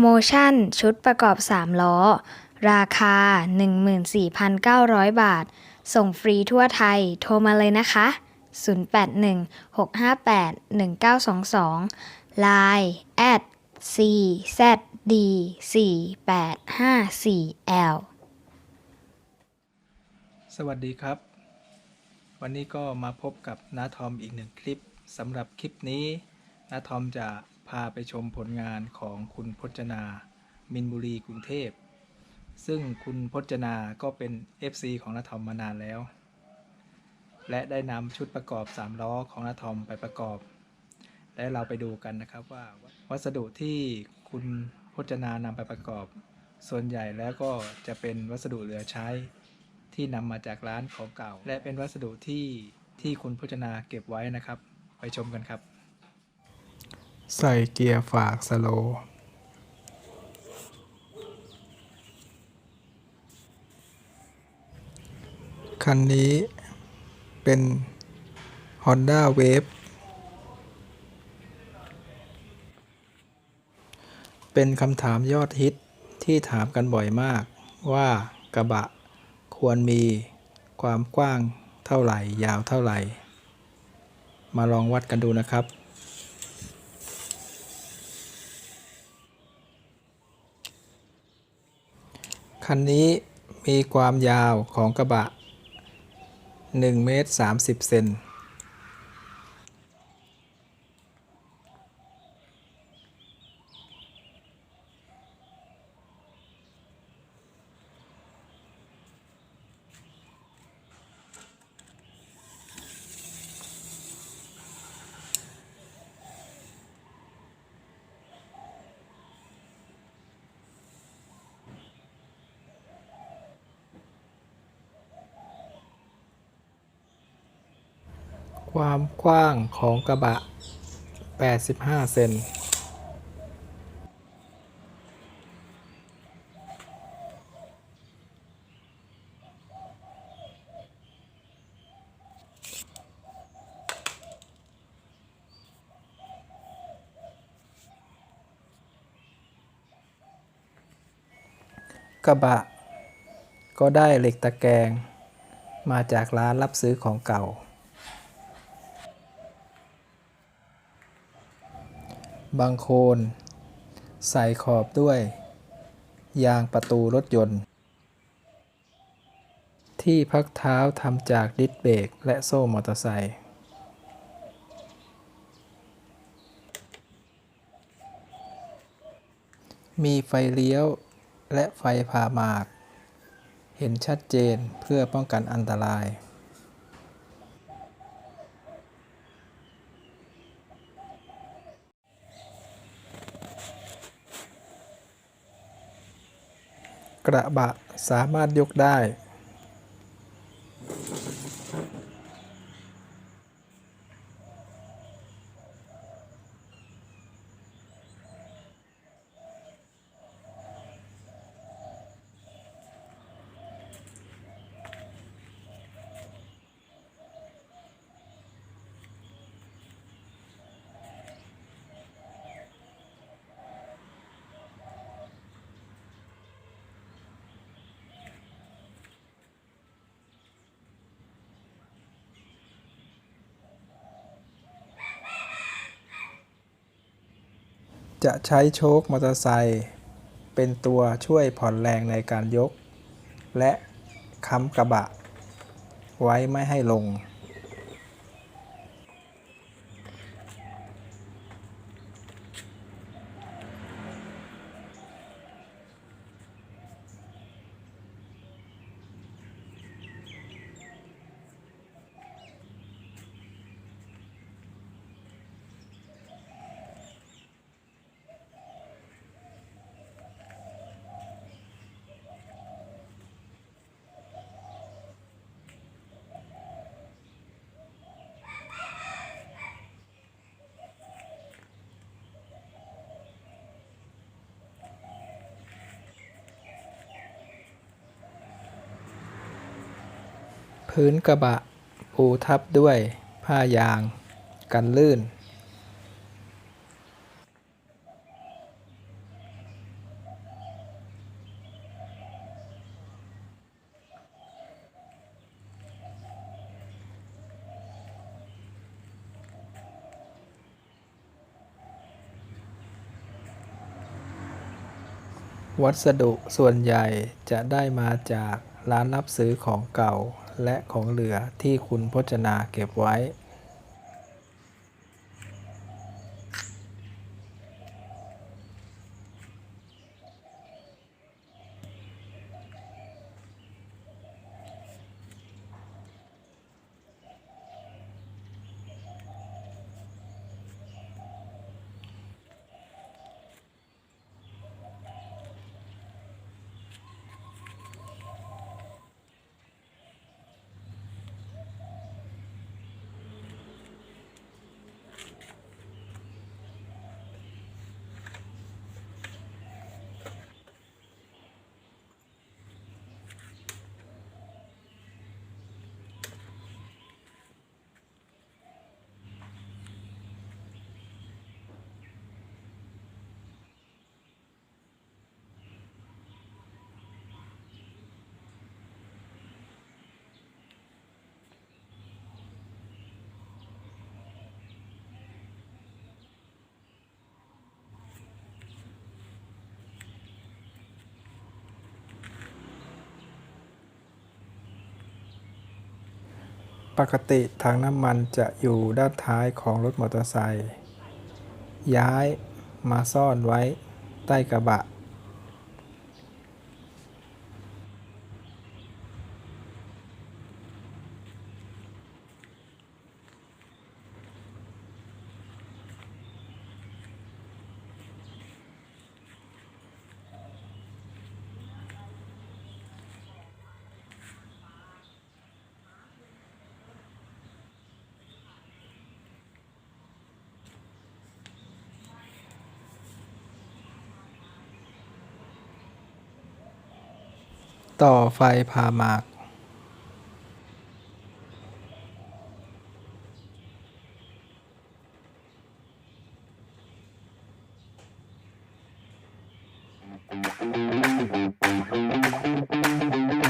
โมชั่น ชุดประกอบ 3 ล้อ ราคา 14,900 บาท ส่งฟรีทั่วไทย โทรมาเลยนะคะ 081-658-1922 Line at czd4854l สวัสดีครับ วันนี้ก็มาพบกับน้าทอมอีกหนึ่งคลิปสำหรับคลิปนี้น้าทอมจะาไปชมผลงานของคุณพจนา มินบุรีกรุงเทพ ซึ่งคุณพจนาก็เป็น FC ของนาทอมมานานแล้ว และได้นำชุดประกอบ 3 ล้อของนาทอมไปประกอบ และเราไปดูกันนะครับว่าวัสดุที่คุณพจนานำไปประกอบ ส่วนใหญ่แล้วก็จะเป็นวัสดุเหลือใช้ ที่นำมาจากร้านของเก่า และเป็นวัสดุที่ที่คุณพจนาเก็บไว้นะครับ ไปชมกันครับ ใส่เกียร์ฝากสโลคันนี้เป็น Honda Wave เป็นคำถามยอดฮิตที่ถามกันบ่อยมากว่ากระบะควรมีความกว้างเท่าไหร่ ยาวเท่าไหร่ มาลองวัดกันดูนะครับ คันนี้มีความยาวของกระบะ1เมตร30เซน ความกว้างของกระบะ 85 เซนกระบะ ก็ได้เหล็กตะแกรงมาจากร้านรับซื้อของเก่า บางโคน ใส่ขอบด้วย ยางประตูรถยนต์ ที่พักเท้าทำจากดิสเบรกและโซ่มอเตอร์ไซค์มีไฟเลี้ยวและไฟผ่าหมาก เห็นชัดเจนเพื่อป้องกันอันตราย กระบะสามารถยกได้ จะใช้โชคมอเตอร์ไซค์เป็นตัวช่วยผ่อนแรงในการยก และค้ำกระบะ ไว้ไม่ให้ลง พื้นกระบะ ปูทับด้วยผ้ายาง กันลื่น วัสดุส่วนใหญ่จะได้มาจากร้านรับซื้อของเก่า และของเหลือที่คุณพจนาเก็บไว้ ปกติถังน้ำมันจะอยู่ด้านท้ายของรถมอเตอร์ไซค์ย้ายมาซ่อนไว้ใต้กระบะ ต่อไฟผ่าหมาก Thank